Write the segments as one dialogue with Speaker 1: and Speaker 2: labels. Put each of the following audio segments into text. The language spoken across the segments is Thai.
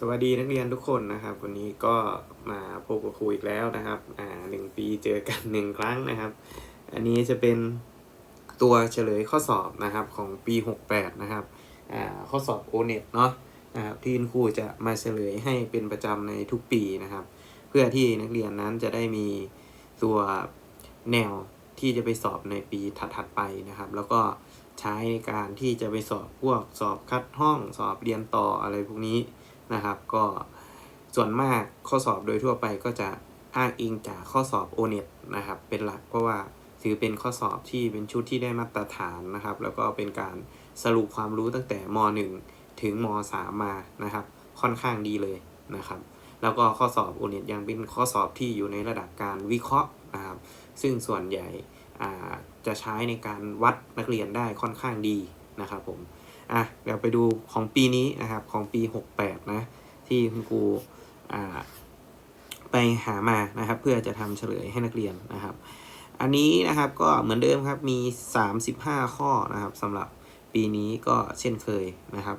Speaker 1: สวัสดีนักเรียนทุกคนนะครับ วันนี้ก็มาพบกับครูอีกแล้วนะครับ อ่าหนึ่งปีเจอกันหนึ่งครั้งนะครับ อันนี้จะเป็นตัวเฉลยข้อสอบนะครับของปี 68 นะครับ อ่าข้อสอบ o n e t เนาะนะครับที่คุณครูจะมาเฉลยให้เป็นประจำในทุกปีนะครับ เพื่อที่นักเรียนนั้นจะได้มีตัวแนวที่จะไปสอบในปีถัดๆไปนะครับ แล้วก็ใช้ในการที่จะไปสอบพวกสอบคัดห้องสอบเรียนต่ออะไรพวกนี้ นะครับ ก็ส่วนมากข้อสอบโดยทั่วไปก็จะอ้างอิงจากข้อสอบ o n e t นะครับ เป็นหลักเพราะว่าถือเป็นข้อสอบที่เป็นชุดที่ได้มาตรฐานนะครับ แล้วก็เป็นการสรุปความรู้ตั้งแต่ม .1 ถึงม .3 มานะครับ ค่อนข้างดีเลยนะครับ แล้วก็ข้อสอบ o n e t ยังเป็นข้อสอบที่อยู่ในระดับการวิเคราะห์นะครับ ซึ่งส่วนใหญ่จะใช้ในการวัดนักเรียนได้ค่อนข้างดีนะครับผม อะเดี๋ยวไปดูของปีนี้นะครับของปี 68 นะที่คุณครูอ่าไปหามานะครับ เพื่อจะทำเฉลยให้นักเรียนนะครับ อันนี้นะครับก็เหมือนเดิมครับมี 35 ข้อนะครับสำหรับปีนี้ก็เช่นเคยนะครับ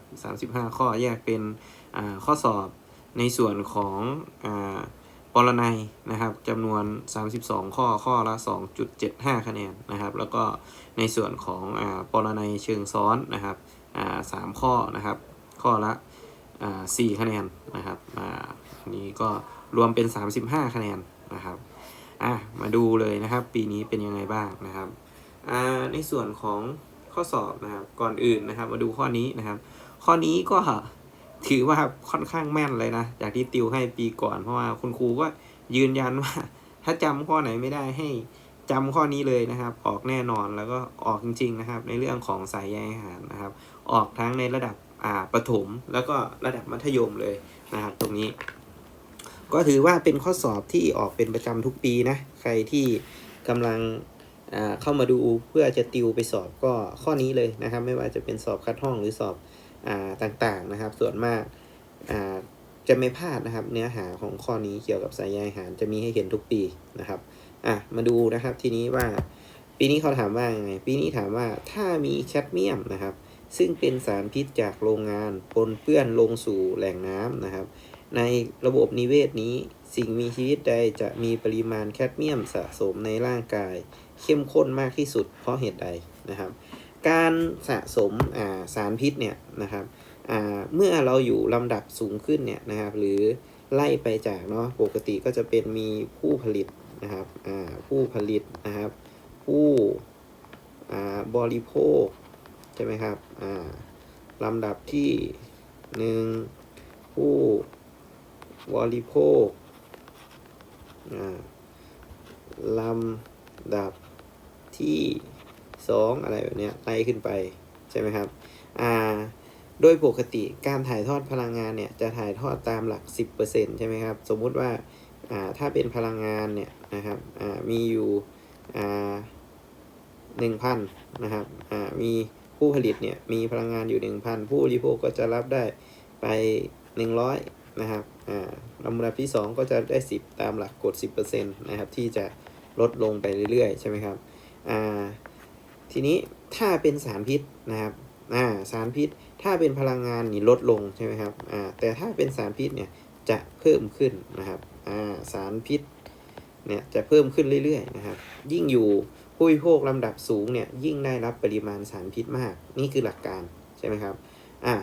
Speaker 1: 35 ข้อแยกเป็นข้อสอบในส่วนของอปรนัยนะครับจำนวน 32 ข้อข้อละ 2.75 คะแนนนะครับ แล้วก็ในส่วนของอปรนัยเชิงซ้อนนะครับ สามข้อนะครับ ข้อละอ่าสี่คะแนนนะครับอ่านี้ก็รวมเป็น 35 คะแนนนะครับอะมาดูเลยนะครับ ปีนี้เป็นยังไงบ้างนะครับอ่าในส่วนของข้อสอบนะครับก่อนอื่นนะครับ มาดูข้อนี้นะครับ ข้อนี้ก็ถือว่าค่อนข้างแม่นเลยนะจากที่ติวให้ปีก่อน เพราะว่าคุณครูก็ยืนยันว่า ถ้าจำข้อไหนไม่ได้ให้ จำข้อนี้เลยนะครับ ออกแน่นอนแล้วก็ออกจริง ๆ นะครับ ในเรื่องของสายใยอาหารนะครับ ออกทั้งในระดับอ่าประถม แล้วก็ระดับมัธยมเลยนะครับ ตรงนี้ ก็ถือว่าเป็นข้อสอบที่ออกเป็นประจำทุกปีนะ ใครที่กำลังเข้ามาดูเพื่อจะติวไปสอบก็ข้อนี้เลยนะครับ ไม่ว่าจะเป็นสอบคัดห้องหรือสอบอต่างๆนะครับ ส่วนมากา จะไม่พลาดนะครับ เนื้อหาของข้อนี้เกี่ยวกับสายใยอาหารจะมีให้เห็นทุกปีนะครับอะมาดูนะครับทีนี้ว่า ปีนี้เขาถามว่าไงปีนี้ถามว่าถ้ามีแคดเมียมนะครับ ซึ่งเป็นสารพิษจากโรงงานปนเปื้อนลงสู่แหล่งน้ำนะครับ ในระบบนิเวศนี้สิ่งมีชีวิตใดจะมีปริมาณแคดเมียมสะสมในร่างกาย เข้มข้นมากที่สุดเพราะเหตุใดนะครับ การสะสมสารพิษเนี่ยนะครับ เมื่อเราอยู่ลำดับสูงขึ้นเนี่ยนะครับ หรือไล่ไปจากเนาะปกติก็จะเป็นมีผู้ผลิตนะครับผู้ผลิตนะครับ ผู้บริโภคใช่ไหมครับลำดับที่หนึ่งผู้บริโภคลำดับที่สองอะไรแบบเนี้ยไล่ขึ้นไปใช่ไหมครับอ่า โดยปกติการถ่ายทอดพลังงานเนี่ยจะถ่ายทอดตามหลัก 10%ใช่ไหมครับ สมมุติว่าอ่าถ้าเป็นพลังงานเนี่ยนะครับอ่ามีอยู่อ่าหนึ่งพันนะครับอ่ามีผู้ผลิตเนี่ยมีพลังงานอยู่หนึ่งพันผู้บริโภคก็จะรับได้ไปหนึ่งร้อยนะครับอ่าลำดับที่สองก็จะได้สิบตามหลักกฎสิบเปอร์เซ็นต์นะครับที่จะลดลงไปเรื่อยๆ ใช่ไหมครับอ่าทีนี้ถ้าเป็นสารพิษนะครับอ่าสารพิษ ถ้าเป็นพลังงานนี่ลดลงใช่ไหมครับอ่าแต่ถ้าเป็นสารพิษเนี่ยจะเพิ่มขึ้นนะครับอ่าสารพิษเนี่ยจะเพิ่มขึ้นเรื่อยๆนะครับยิ่งอยู่ผู้บริโภคลำดับสูงเนี่ยยิ่งได้รับปริมาณสารพิษมาก นี่คือหลักการใช่ไหมครับอ่า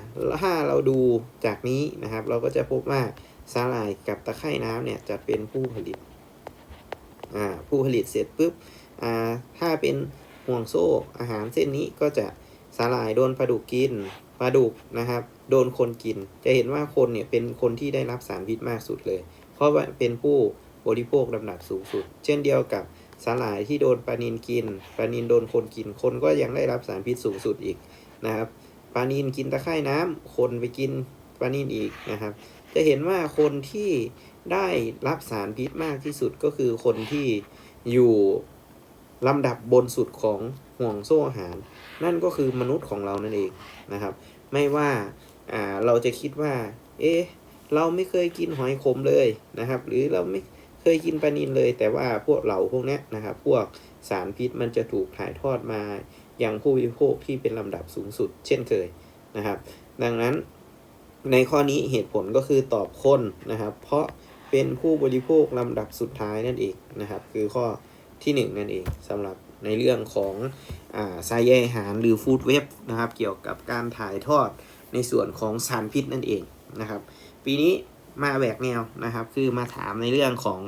Speaker 1: ถ้าเราดูจากนี้นะครับ เราก็จะพบว่าสาหร่ายกับตะไคร่น้ำเนี่ยจะเป็นผู้ผลิตอ่าผู้ผลิตเสร็จปุ๊บอ่าถ้าเป็นห่วงโซ่อาหารเส้นนี้ก็จะสาหร่ายโดนปลาดุกกิน ปลาดุกนะครับ โดนคนกิน จะเห็นว่าคนเนี่ยเป็นคนที่ได้รับสารพิษมากสุดเลย เพราะว่าเป็นผู้บริโภคลำดับสูงสุด เช่นเดียวกับสาหร่ายที่โดนปลานินกินปลานินโดนคนกิน คนก็ยังได้รับสารพิษสูงสุดอีกนะครับปลานินกินตะไคร่น้ำคนไปกินปลานินอีกนะครับ จะเห็นว่าคนที่ได้รับสารพิษมากที่สุดก็คือคนที่อยู่ ลำดับบนสุดของห่วงโซ่อาหาร นั่นก็คือมนุษย์ของเรานั่นเองนะครับ ไม่ว่าอ่าเราจะคิดว่า เอ๊ะเราไม่เคยกินหอยขมเลยนะครับ หรือเราไม่เคยกินปลานินเลย แต่ว่าพวกเราพวกนี้นะครับ พวกสารพิษมันจะถูกถ่ายทอดมาอย่างผู้บริโภคที่เป็นลำดับสูงสุด เช่นเคยนะครับ ดังนั้นในข้อนี้เหตุผลก็คือตอบคนนะครับ เพราะเป็นผู้บริโภคลำดับสุดท้ายนั่นเองนะครับ คือข้อ ที่หนึ่งนั่นเองสำหรับในเรื่องของสายใยอาหารหรือฟู้ดเว็บนะครับ เกี่ยวกับการถ่ายทอดในส่วนของสารพิษนั่นเองนะครับ ปีนี้มาแบกแนวนะครับ คือมาถามในเรื่องของ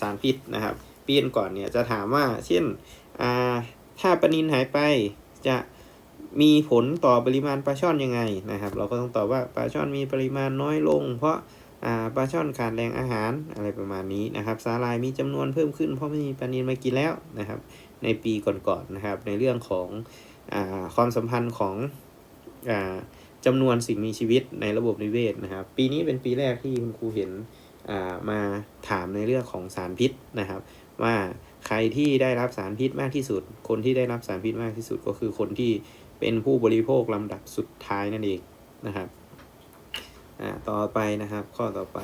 Speaker 1: สารพิษนะครับปีก่อนเนี่ยจะถามว่าเช่นถ้าปนินหายไปจะมีผลต่อปริมาณปลาช่อนยังไงนะครับ เราก็ต้องตอบว่าปลาช่อนมีปริมาณน้อยลง เพราะ ปลาช่อนขาดแหล่งอาหารอะไรประมาณนี้นะครับสาหร่ายมีจำนวนเพิ่มขึ้นเพราะไม่มีปลานินมากินแล้วนะครับ ในปีก่อนๆนะครับ ในเรื่องของอความสัมพันธ์ของอาจำนวนสิ่งมีชีวิตในระบบนิเวศนะครับ ปีนี้เป็นปีแรกที่คุณครูเห็นมาถามในเรื่องของสารพิษนะครับ ว่าใครที่ได้รับสารพิษมากที่สุด คนที่ได้รับสารพิษมากที่สุดก็คือคนที่เป็นผู้บริโภคลำดับสุดท้ายนั่นเองนะครับ อ่าต่อไปนะครับ ข้อต่อไป